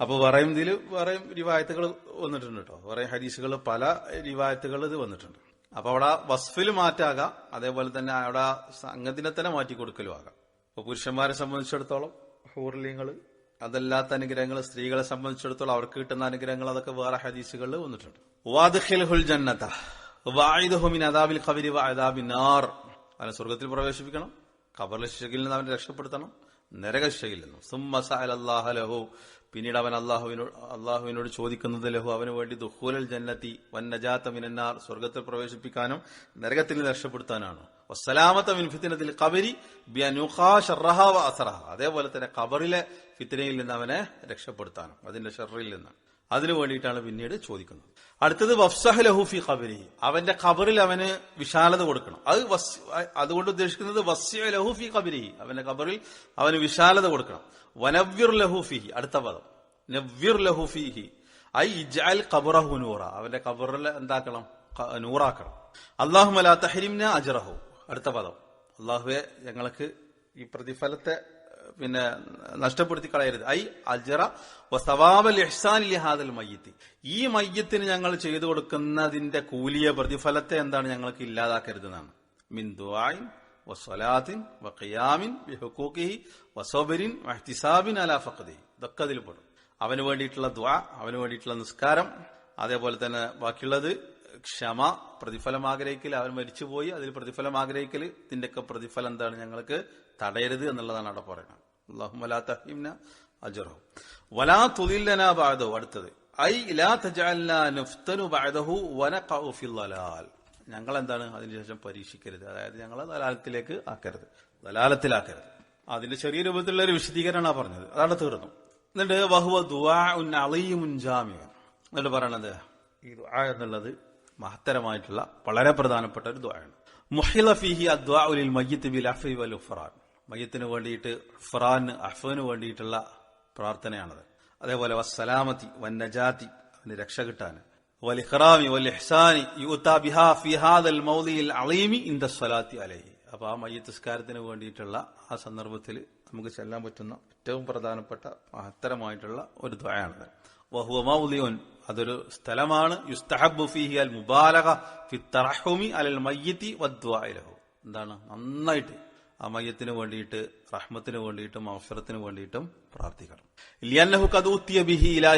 അപ്പൊ പറയും ഇതിൽ പറയും റിവായത്തുകൾ വന്നിട്ടുണ്ട് കേട്ടോ. പറയും ഹരീസുകൾ പല റിവായത്തുകൾ ഇത് വന്നിട്ടുണ്ട്. അപ്പൊ അവിടെ വസ്ഫിൽ മാറ്റാകാം. അതേപോലെ തന്നെ അവിടെ സംഘത്തിനെ തന്നെ മാറ്റി കൊടുക്കലും ആകാം. അപ്പൊ പുരുഷന്മാരെ സംബന്ധിച്ചിടത്തോളം ഹൂർലിങ്ങൾ അതല്ലാത്ത അനുഗ്രഹങ്ങൾ സ്ത്രീകളെ സംബന്ധിച്ചിടത്തോളം അവർക്ക് കിട്ടുന്ന അനുഗ്രഹങ്ങൾ അതൊക്കെ വേറെ ഹദീസുകളിൽ വന്നിട്ടുണ്ട്. വാദ്ഹിൽഹുൽ ജന്നത വാഇദഹു മിൻ അദാബിൽ ഖബരി വഅദാബിൻ നാർ. അവനെ സ്വർഗത്തിൽ പ്രവേശിപ്പിക്കണം ഖബറിലെ ശിക്ഷയിൽ നിന്ന് അവനെ രക്ഷപ്പെടുത്തണം നരകശിക്ഷയിൽ നിന്നും ലഹു. പിന്നീട് അവൻ അള്ളാഹുവിനോട് അള്ളാഹുവിനോട് ചോദിക്കുന്നത് ലഹു അവന് വേണ്ടി ദുഹൂലൽ ജന്നത്തി വൻ നജാത്ത മിനന്നാർ സ്വർഗത്തിൽ പ്രവേശിപ്പിക്കാനും നരകത്തിൽ രക്ഷപ്പെടുത്താനാണ്? ഫിത്തിനത്തിൽ കബരി അതേപോലെ തന്നെ കബറിലെ ഫിത്തിനയിൽ നിന്ന് അവനെ രക്ഷപ്പെടുത്താനും അതിന്റെ ഷെറിൽ നിന്ന്. അതിനു വേണ്ടിയിട്ടാണ് പിന്നീട് ചോദിക്കുന്നത്. അടുത്തത് വഫ്സഹ് ലഹൂഫി ഖബരി അവന്റെ ഖബറിൽ അവന് വിശാലത കൊടുക്കണം. അത് അതുകൊണ്ട് ഉദ്ദേശിക്കുന്നത് വസ്യ ലഹൂഫി ഖബരി അവന്റെ ഖബറിൽ അവന് വിശാലത കൊടുക്കണം. വനവ്യുർ ലഹൂഫിഹി അടുത്ത പദം. നവ്യുർ ലഹൂഫിഹി ഐ ഇജാൽ ഖബറഹു നൂറ. അവന്റെ ഖബറിൽ എന്താക്കണം? നൂറാക്കണം. അള്ളാഹുമല തഹരിംന അജറഹു. അടുത്ത പദം. അള്ളാഹുവെ ഞങ്ങൾക്ക് ഈ പ്രതിഫലത്തെ പിന്നെ നഷ്ടപ്പെടുത്തി കളയരുത്. ഐ അജറ വസവാബൽ ഇഹ്സാൻ ലിഹാദൽ മയ്യത്ത്. ഈ മയ്യത്തിന് ഞങ്ങൾ ചെയ്തു കൊടുക്കുന്നതിന്റെ കൂലിയ പ്രതിഫലത്തെ എന്താണ് ഞങ്ങൾക്ക് ഇല്ലാതാക്കരുത് എന്നാണ് മിൻ ദുആഇൻ വസ്വലാത്തിൻ വഖിയാമിൻ ബിഹുഖൂഖിഹി വസോബരിൻ വഹ്തിസാബിൻ അലാ ഫഖദി ഇതൊക്കെ അതിൽ പെടും. അവന് വേണ്ടിയിട്ടുള്ള ദ്വാ അവന് വേണ്ടിയിട്ടുള്ള നിസ്കാരം അതേപോലെ തന്നെ ബാക്കിയുള്ളത് ക്ഷമ പ്രതിഫലം ആഗ്രഹിക്കൽ അവൻ മരിച്ചുപോയി അതിൽ പ്രതിഫലം ആഗ്രഹിക്കൽ ഇതിന്റെയൊക്കെ പ്രതിഫലം എന്താണ് ഞങ്ങൾക്ക് തടയരുത് എന്നുള്ളതാണ് അവിടെ പറയുന്നത്. അള്ളാഹുമലാ തഹീംന അജറഹു. വലാ തുലില്ലന ബാദോ അടുത്തത്. ഐ ലാ തജഅൽനാ നുഫ്തനു ഫിൽ ളലാൽ. ഞങ്ങൾ എന്താണ് അതിനുശേഷം പരീക്ഷിക്കരുത്? അതായത് ഞങ്ങൾ ദലാലത്തിലേക്ക് ആക്കരുത്. ദലാലത്തിലാക്കരുത്. അതിന്റെ ചെറിയ രൂപത്തിലുള്ള ഒരു വിശദീകരണമാണ് പറഞ്ഞത്. അതാണ് തീർന്നു. എന്നിട്ട് വഹുവ ദുവാ ഉൻ അളിയും എന്നിട്ട് പറയണത്? ഈ ദുആ എന്നുള്ളത് മഹത്തരമായിട്ടുള്ള വളരെ പ്രധാനപ്പെട്ട ഒരു ദുആയാണ് മുഹില ഫീഹി അദ്വാ ഉലിൽ മയ്യത്ത് ബിൽ അഫി വൽ ഉഫറാൻ. മയ്യത്തിന് വേണ്ടിയിട്ട് ഫറാന് അഫുവിന് വേണ്ടിയിട്ടുള്ള പ്രാർത്ഥനയാണത്. അതേപോലെ വസ്സലാമത്തി വൻ നജാത്തി അവന് രക്ഷ കിട്ടാൻ. വലിഹ്റാമി വലിഹ്സാനി അളീമി ഇന്ദ സ്വലാത്തി അലൈഹി. അപ്പൊ ആ മയ്യത്തിസ്കാരത്തിന് വേണ്ടിയിട്ടുള്ള ആ സന്ദർഭത്തിൽ നമുക്ക് ചെല്ലാൻ പറ്റുന്ന ഏറ്റവും പ്രധാനപ്പെട്ട മഹത്തരമായിട്ടുള്ള ഒരു ദ്വയാണിത് വഹുവമൗലിയോൻ അതൊരു സ്ഥലമാണ്. യുസ്തഹബു അൽ മുബാലക ഫി അലൽ എന്താണ്? നന്നായിട്ട് ആ മയ്യത്തിന് വേണ്ടിയിട്ട് റഹ്മത്തിന് വേണ്ടിയിട്ടും അവസരത്തിന് വേണ്ടിയിട്ടും പ്രാർത്ഥിക്കണം. ബിഹി ഇലാ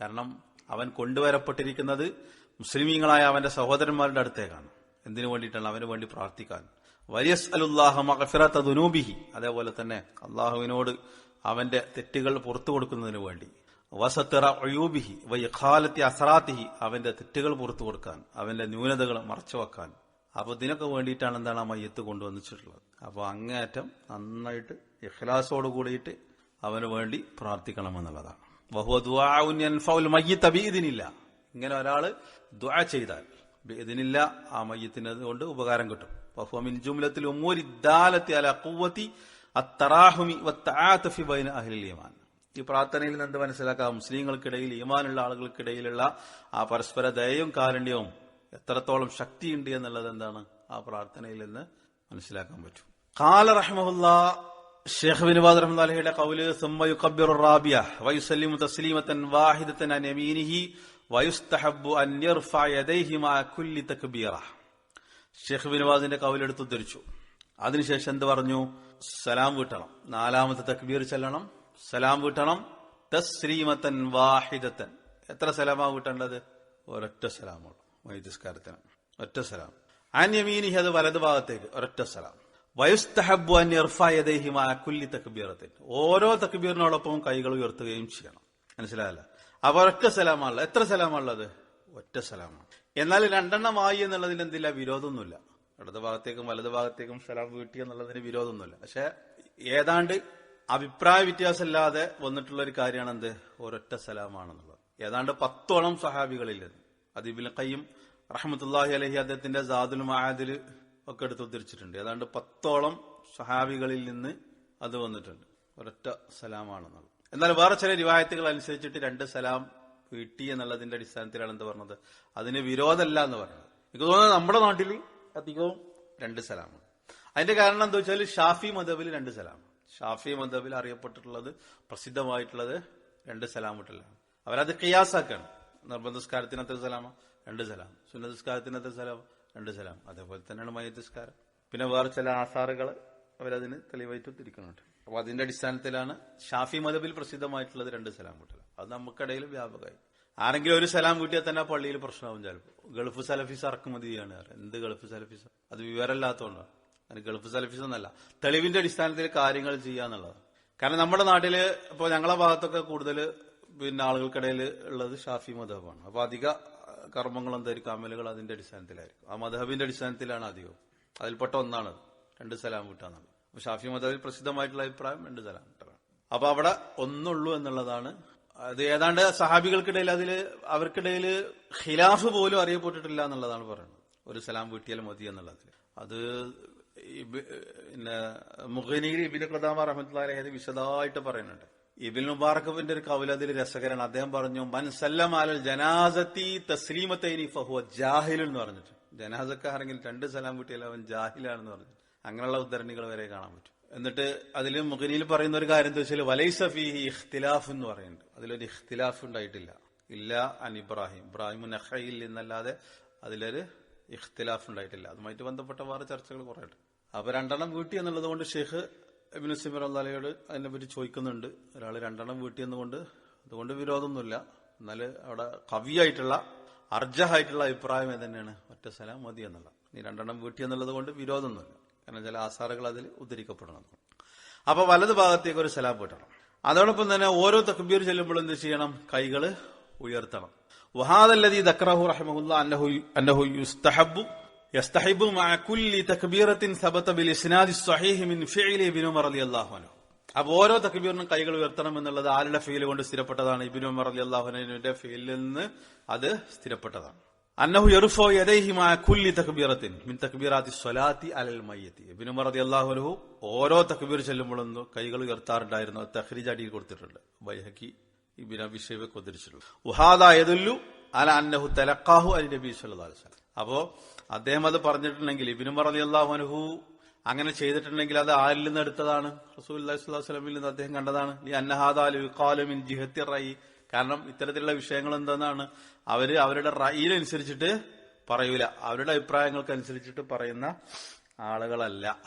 കാരണം അവൻ കൊണ്ടുവരപ്പെട്ടിരിക്കുന്നത് മുസ്ലിമീങ്ങളായ അവന്റെ സഹോദരന്മാരുടെ അടുത്തേക്കാണ്. എന്തിനു വേണ്ടിയിട്ടാണ്? അവന് വേണ്ടി പ്രാർത്ഥിക്കാൻ. ദുനൂബിഹി. അതേപോലെ തന്നെ അള്ളാഹുവിനോട് അവന്റെ തെറ്റുകൾ പുറത്തു കൊടുക്കുന്നതിന് വേണ്ടി. വസത്തിറ ഒയൂബിഹി വൈഖാലത്തി അസറാത്തിഹി അവന്റെ തെറ്റുകൾ പുറത്തു കൊടുക്കാൻ അവന്റെ ന്യൂനതകൾ മറച്ചു വെക്കാൻ. അപ്പൊ ഇതിനൊക്കെ വേണ്ടിയിട്ടാണ് എന്താണ് ആ മയ്യത്ത് കൊണ്ടുവന്നിട്ടുള്ളത് അപ്പൊ അങ്ങേയറ്റം നന്നായിട്ട് ഇഖ്ലാസോട് കൂടിയിട്ട് അവന് വേണ്ടി പ്രാർത്ഥിക്കണമെന്നുള്ളതാണ്. യൻഫഉൽ മയ്യിത്ത ബിഇദ്നില്ല. ഇങ്ങനെ ഒരാൾ ദുആ ചെയ്താൽ ഇതിനില്ല ആ മയ്യത്തിനത് കൊണ്ട് ഉപകാരം കിട്ടും. ബഹുമിൻ മിൻ ജുംലത്തിൽ ഉമ്മൂരി ദാലത്തി അല ഖുവ്വതി അത്തറാഹുമി വത്താത്തഫി ബൈന അഹ്ലിൽ ഈമാൻ. ഈ പ്രാർത്ഥനയിൽ നിന്ന് മനസ്സിലാക്കാം? മുസ്ലിങ്ങൾക്കിടയിൽ ഈമാനുള്ള ആളുകൾക്കിടയിലുള്ള ആ പരസ്പര ദയയും കാരുണ്യവും എത്രത്തോളം ശക്തിയുണ്ട് എന്നുള്ളത് എന്താണ്? ആ പ്രാർത്ഥനയിൽ നിന്ന് മനസ്സിലാക്കാൻ പറ്റും. കാല റഹ്മുല്ല ഷെയ്ഖ് ബിൻ ബാദ് റഹ്മത്തുള്ളാഹിയുടെ ഖൗൽ സുമ്മ യുകബ്ബിറു റാബിയ തസ്ലീമത്തൻ വാഹിദത്തൻ അൻ യമീനിഹി വയുസ്തഹബ്ബു അൻ കുല്ലി തക്ബീറ. ഷെയ്ഖ് ബിൻ കൗലെടുത്ത് ഉദ്ധരിച്ചു. അതിനുശേഷം എന്ത് പറഞ്ഞു? സലാം വീട്ടണം. നാലാമത്തെ തക്ബീർ ചെല്ലണം. സലാം വീട്ടണം. തസ്രീമത്തൻ വാഹിദത്തൻ. എത്ര സലാമാ വീട്ടേണ്ടത്? ഒരൊറ്റ സലാമുള്ളൂ. വൈദ്യസ്കാരത്തിന് ഒറ്റ സലാം. അന്യമീനിഹി അത് വലത് ഭാഗത്തേക്ക്. ഒരൊറ്റ സലാം. വയുസ്തഹബു അന്യർഫായദേഹിമായ കുല്ലി തക്ബീറത്തിൽ ഓരോ തക്ബീറിനോടൊപ്പം കൈകൾ ഉയർത്തുകയും ചെയ്യണം. മനസ്സിലായല്ല? അപ്പൊ ഒരൊറ്റ സലാമാണല്ലോ എത്ര സലാമാണുള്ളത്? ഒറ്റ സലാമാണ്. എന്നാൽ രണ്ടെണ്ണം ആയി എന്നുള്ളതിൽ എന്തില്ല? വിരോധമൊന്നുമില്ല. ഇടത് ഭാഗത്തേക്കും വലത് ഭാഗത്തേക്കും സലാം വീട്ടി എന്നുള്ളതിന് വിരോധമൊന്നുമില്ല. പക്ഷെ ഏതാണ്ട് അഭിപ്രായ വ്യത്യാസമില്ലാതെ വന്നിട്ടുള്ള ഒരു കാര്യമാണ് എന്ത്? ഒരൊറ്റ സലാമാണെന്നുള്ളത്. ഏതാണ്ട് പത്തോളം സഹാബികളിൽ അത് ഇബിൻ കയ്യും റഹമത്തുല്ലാഹി അലഹി അദ്ദേഹത്തിന്റെ ജാദുൽ മഹാദിൽ ഒക്കെ എടുത്ത് ഉദ്ധരിച്ചിട്ടുണ്ട്. ഏതാണ്ട് പത്തോളം സഹാബികളിൽ നിന്ന് അത് വന്നിട്ടുണ്ട്. ഒരൊറ്റ സലാമാണെന്നുള്ളത്. എന്നാൽ വേറെ ചില റിവായത്തുകൾ അനുസരിച്ചിട്ട് രണ്ട് സലാം വീട്ടി എന്നുള്ളതിന്റെ അടിസ്ഥാനത്തിലാണ് എന്ത് പറഞ്ഞത്? അതിന് വിരോധമല്ല എന്ന് പറയുന്നത്. എനിക്ക് തോന്നുന്നത് നമ്മുടെ നാട്ടിൽ അധികവും രണ്ട് സലാമാണ് അതിന്റെ കാരണം എന്താ വെച്ചാൽ ഷാഫി മദബിൽ രണ്ട് സലാം. ഷാഫി മദബിൽ അറിയപ്പെട്ടിട്ടുള്ളത് പ്രസിദ്ധമായിട്ടുള്ളത് രണ്ട് സലാം വിട്ടലാണ് അവരത് കിയാസാക്കാണ് നിർബന്ധസ്കാരത്തിന് അത്ര സലാമ രണ്ട് സലാം. സുന്നതസ്കാരത്തിന് അത്ര സലാം രണ്ട് സലാം. അതേപോലെ തന്നെയാണ് മയ്യത്തിസ്കാരം പിന്നെ വേറെ ചില ആസാറുകൾ അവരതിന് തെളിവായിട്ട് തിരിക്കുന്നുണ്ട് അപ്പൊ അതിന്റെ അടിസ്ഥാനത്തിലാണ് ഷാഫി മദബിൽ പ്രസിദ്ധമായിട്ടുള്ളത് രണ്ട് സലാം കൂട്ടല അത് നമുക്കിടയിൽ വ്യാപകമായി. ആരെങ്കിലും ഒരു സലാം കൂട്ടിയാൽ തന്നെ പള്ളിയിൽ പ്രശ്നമാവും ചിലപ്പോൾ. ഗൾഫ് സലഫീസ് ഇറക്കുമതിയാണ് എന്ത് ഗൾഫ് സലഫീസ്? അത് വിവരമില്ലാത്തതുകൊണ്ടാണ്. അതിന് ഗൾഫ് സലഫീസ് എന്നല്ല തെളിവിന്റെ അടിസ്ഥാനത്തിൽ കാര്യങ്ങൾ ചെയ്യുക എന്നുള്ളതാണ്. കാരണം നമ്മുടെ നാട്ടിൽ ഇപ്പൊ ഞങ്ങളെ ഭാഗത്തൊക്കെ കൂടുതൽ പിന്നെ ആളുകൾക്കിടയിൽ ഉള്ളത് ഷാഫി മധബാണ്. അപ്പോൾ അധിക കർമ്മങ്ങളും അമലുകൾ അതിന്റെ അടിസ്ഥാനത്തിലായിരിക്കും. ആ മധബിന്റെ അടിസ്ഥാനത്തിലാണ് അധികം അതിൽപ്പെട്ട ഒന്നാണ് രണ്ട് സലാം കൂട്ടാന്നുള്ളത് ഷാഫി മധബിൽ പ്രസിദ്ധമായിട്ടുള്ള അഭിപ്രായം രണ്ട് സലാം കൂട്ടാണ്. അപ്പൊ അവിടെ ഒന്നുള്ളൂ എന്നുള്ളതാണ് അത് ഏതാണ്ട് സഹാബികൾക്കിടയിൽ അതിൽ അവർക്കിടയിൽ ഖിലാഫ് പോലും അറിയപ്പെട്ടിട്ടില്ല എന്നുള്ളതാണ് പറയുന്നത്. ഒരു സലാം വീട്ടിയാൽ മതി എന്നുള്ളത്. അത് പിന്നെ മുഖനീർ ഇബിന് ഖദാമ റഹ്മത്തുള്ളാഹി വിശദമായിട്ട് പറയുന്നുണ്ട്. ഇബിൻ മുബാറക്കബിന്റെ ഒരു കവില അതിൽ രസകരമാണ്. അദ്ദേഹം പറഞ്ഞു മൻ സല്ലം ജനാസത്തി തസ്ലീമത്തൈനി ഫഹുവ ജാഹിൽ എന്ന് പറഞ്ഞിട്ട്. ജനാസക്കാരെങ്കിൽ രണ്ട് സലാം വീട്ടിയാൽ അവൻ ജാഹിലാണെന്ന് പറഞ്ഞു അങ്ങനെയുള്ള ഉദ്ധരണികൾ വരെ കാണാൻ പറ്റും. എന്നിട്ട് അതിൽ മുഖനിയിൽ പറയുന്ന ഒരു കാര്യം എന്താ വെച്ചാൽ വലൈസ ഫീഹി ഇഖ്തിലാഫ് എന്ന് പറയുന്നുണ്ട്. അതിലൊരു ഇഖ്തിലാഫ് ഉണ്ടായിട്ടില്ല. ഇല്ല അൻ ഇബ്രാഹിം. ഇബ്രാഹിം നഹയിൽ നിന്നല്ലാതെ അതിലൊരു ഇഖ്തിലാഫ് ഉണ്ടായിട്ടില്ല. അതുമായിട്ട് ബന്ധപ്പെട്ട വേറെ ചർച്ചകൾ കുറെ ഉണ്ട് അപ്പൊ രണ്ടെണ്ണം വീട്ടി എന്നുള്ളത് കൊണ്ട് ഷെയ്ഖ് ഇബിൻ സിമർ അള്ളാലയോട് അതിനെപ്പറ്റി ചോദിക്കുന്നുണ്ട്. ഒരാൾ രണ്ടെണ്ണം വീട്ടി എന്നുകൊണ്ട് അതുകൊണ്ട് വിരോധമൊന്നുമില്ല. എന്നാൽ അവിടെ കവിയായിട്ടുള്ള അർജഹായിട്ടുള്ള അഭിപ്രായം തന്നെയാണ് ഒറ്റ സ്ഥലം മതി എന്നുള്ളത് ഈ രണ്ടെണ്ണം വീട്ടി എന്നുള്ളത് കൊണ്ട് വിരോധമൊന്നുമില്ല. കാരണം ചില ആസാറുകൾ അതിൽ ഉദ്ധരിക്കപ്പെടണം അപ്പൊ വലത് ഭാഗത്തേക്ക് ഒരു സലാം വീട്ടണം അതോടൊപ്പം തന്നെ ഓരോ തക്ബീർ ചെല്ലുമ്പോഴും എന്ത് ചെയ്യണം കൈകൾ ഉയർത്തണം വഹാദല്ലതി ദക്റഹു റഹ്മഹുല്ല അന്നഹു അന്നഹു യുസ്തഹബ്ബു يستحب مع كل تكبيرة ثبت بالإسناد الصحيح من فعل ابن عمر رضي الله عنه അപ്പൊ ഓരോ തക്ബീറിനും കൈകൾ ഉയർത്തണം എന്നുള്ളത് ആരുടെ ഫീൽ കൊണ്ട് സ്ഥിരപ്പെട്ടതാണ് ഇബിൻ ഉമർ അലി അള്ളാഹുനുവിന്റെ ഫീലിൽ നിന്ന് അത് സ്ഥിരപ്പെട്ടതാണ് അന്നഹു യറുഫോ യദൈഹിമായ കുല്ലി തക്ബീറത്തിൻ മിൻ തക്ബീറാത്തി സ്വലാത്തി അലൽ മയ്യത്തി. ഇബിൻ ഉമർ അള്ളാഹുലഹു ഓരോ തക്ബീർ ചെല്ലുമ്പോഴും കൈകൾ ഉയർത്താറുണ്ടായിരുന്നു. തഹ്രീജ് അടിയിൽ കൊടുത്തിട്ടുണ്ട്. ബൈഹക്കി ഇബിൻ അബിഷേബ് കൊതിരിച്ചിട്ടുള്ളൂ ഉഹാദ യദുല്ലു അല അന്നഹു തലക്കാഹു അലി നബി വസല്ലം. അപ്പോ അദ്ദേഹം അത് പറഞ്ഞിട്ടുണ്ടെങ്കിൽ ഇബിനു അള്ളാഹു അള്ളാഹുനഹു അങ്ങനെ ചെയ്തിട്ടുണ്ടെങ്കിൽ അത് ആരിൽ നിന്ന് എടുത്തതാണ്? റസൂൽ സ്വലാമിൽ നിന്ന് അദ്ദേഹം കണ്ടതാണ്. ഈ അന്നഹാദാലു ജിഹത്തി റൈ കാരണം ഇത്തരത്തിലുള്ള വിഷയങ്ങൾ എന്താണ് അവർ അവരുടെ റയിലനുസരിച്ചിട്ട് പറയൂല. അവരുടെ അഭിപ്രായങ്ങൾക്ക് അനുസരിച്ചിട്ട് പറയുന്ന ആളുകളല്ല.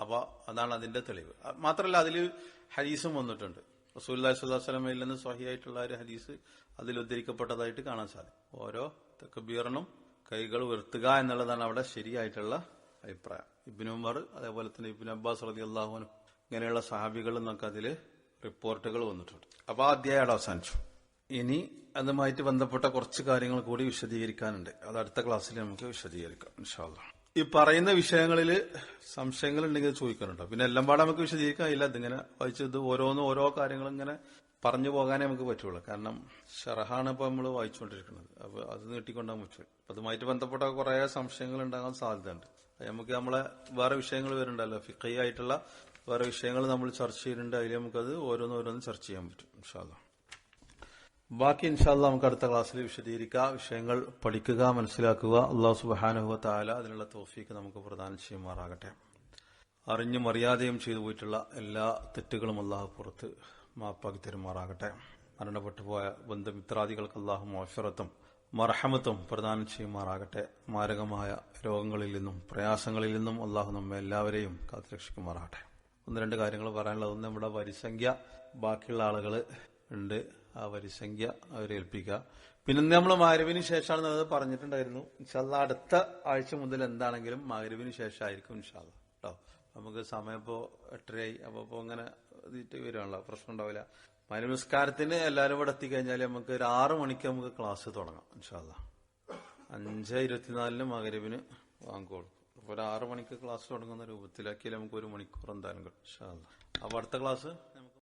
അപ്പൊ അതാണ് അതിന്റെ തെളിവ്. മാത്രമല്ല അതിൽ ഹരീസും വന്നിട്ടുണ്ട്. റസൂൽ സ്വലമയിൽ നിന്ന് സ്വഹിയായിട്ടുള്ള ഒരു ഹദീസ് അതിൽ ഉദ്ധരിക്കപ്പെട്ടതായിട്ട് കാണാൻ സാധിക്കും. ഓരോ തെക്കബീറിനും കൈകൾ ഉയർത്തുക എന്നുള്ളതാണ് അവിടെ ശരിയായിട്ടുള്ള അഭിപ്രായം. ഇബിൻ ഉമർ അതേപോലെ തന്നെ ഇബിൻ അബ്ബാസ് റതി അള്ളാഹുനും ഇങ്ങനെയുള്ള സഹാബികൾ എന്നൊക്കെ അതിൽ റിപ്പോർട്ടുകൾ വന്നിട്ടുണ്ട്. അപ്പൊ ആ അധ്യായം അവസാനിച്ചു. ഇനി അതുമായിട്ട് ബന്ധപ്പെട്ട കുറച്ച് കാര്യങ്ങൾ കൂടി വിശദീകരിക്കാനുണ്ട്. അത് അടുത്ത ക്ലാസ്സിൽ നമുക്ക് വിശദീകരിക്കാം ഇൻഷാല്ല ഈ പറയുന്ന വിഷയങ്ങളിൽ സംശയങ്ങൾ ഉണ്ടെങ്കിൽ ചോദിക്കാനുണ്ടോ? പിന്നെ എല്ലാം പാടെ നമുക്ക് വിശദീകരിക്കാൻ ഇല്ല ഇതിങ്ങനെ വായിച്ചത് ഓരോന്നും ഓരോ കാര്യങ്ങളും ഇങ്ങനെ പറഞ്ഞു പോകാനേ നമുക്ക് പറ്റുള്ളൂ. കാരണം ഷറഹാണ് ഇപ്പൊ നമ്മൾ വായിച്ചുകൊണ്ടിരിക്കുന്നത്. അപ്പൊ അത് നീട്ടിക്കൊണ്ടാൻ പറ്റും അതുമായിട്ട് ബന്ധപ്പെട്ട കുറെ സംശയങ്ങൾ ഉണ്ടാകാൻ സാധ്യതയുണ്ട്. നമുക്ക് നമ്മളെ വേറെ വിഷയങ്ങൾ വരുന്നുണ്ടല്ലോ. ഫിക്കൈ ആയിട്ടുള്ള വേറെ വിഷയങ്ങൾ നമ്മൾ ചർച്ച ചെയ്യുന്നുണ്ട് അതിൽ നമുക്കത് ഓരോന്നോരോന്ന് ചർച്ച ചെയ്യാൻ പറ്റും ഇൻഷാല്ല ബാക്കി ഇൻഷാല്ല നമുക്ക് അടുത്ത ക്ലാസ്സിൽ വിശദീകരിക്കുക വിഷയങ്ങൾ പഠിക്കുക മനസ്സിലാക്കുക. അള്ളാഹു സുബാനുഹ താല അതിനുള്ള തോഫീക്ക് നമുക്ക് പ്രദാനം ചെയ്യുമാറാകട്ടെ. അറിഞ്ഞും അറിയാതെയും ചെയ്തു പോയിട്ടുള്ള എല്ലാ തെറ്റുകളും അള്ളാഹു പുറത്ത് മാപ്പാക്കി തരുമാറാകട്ടെ. മരണപ്പെട്ടു പോയ ബന്ധമിത്രാദികൾക്ക് അള്ളാഹു മോശറത്തും മർഹമത്തും പ്രദാനം ചെയ്യുമാറാകട്ടെ. മാരകമായ രോഗങ്ങളിൽ നിന്നും പ്രയാസങ്ങളിൽ നിന്നും അള്ളാഹു നമ്മെ എല്ലാവരെയും കാത്തുരക്ഷിക്കുമാറാകട്ടെ. ഒന്ന് രണ്ട് കാര്യങ്ങൾ പറയാനുള്ളത്. ഒന്ന് നമ്മുടെ വരിസംഖ്യ. ബാക്കിയുള്ള ആളുകൾ ഉണ്ട്. ആ വരിസംഖ്യ അവരെ ഏൽപ്പിക്കുക. പിന്നെ നമ്മൾ മാരവിന് ശേഷമാണ് അത് പറഞ്ഞിട്ടുണ്ടായിരുന്നു. ഇൻഷാല്ല അടുത്ത ആഴ്ച മുതൽ എന്താണെങ്കിലും മാരവിന് ശേഷമായിരിക്കും ഇൻഷാല്ല കേട്ടോ നമുക്ക് സമയം ഇപ്പോൾ എട്ടരയായി. അപ്പൊ ഇപ്പൊ അങ്ങനെ വരുവാണല്ലോ പ്രശ്നം ഉണ്ടാവില്ല. മനുസ്കാരത്തിന് എല്ലാവരും ഇവിടെ എത്തിക്കഴിഞ്ഞാൽ നമുക്ക് ഒരു ആറു മണിക്ക് നമുക്ക് ക്ലാസ് തുടങ്ങാം ഇൻഷാല്ല അഞ്ച് ഇരുപത്തിനാലിന് മകരവിന് വാങ്ങിക്കോളും അപ്പൊ ഒരു ആറു മണിക്ക് ക്ലാസ് തുടങ്ങുന്ന രൂപത്തിലാക്കിയാൽ നമുക്ക് ഒരു മണിക്കൂർ എന്തായാലും ഇൻഷാല്ല അപ്പോൾ അടുത്ത ക്ലാസ്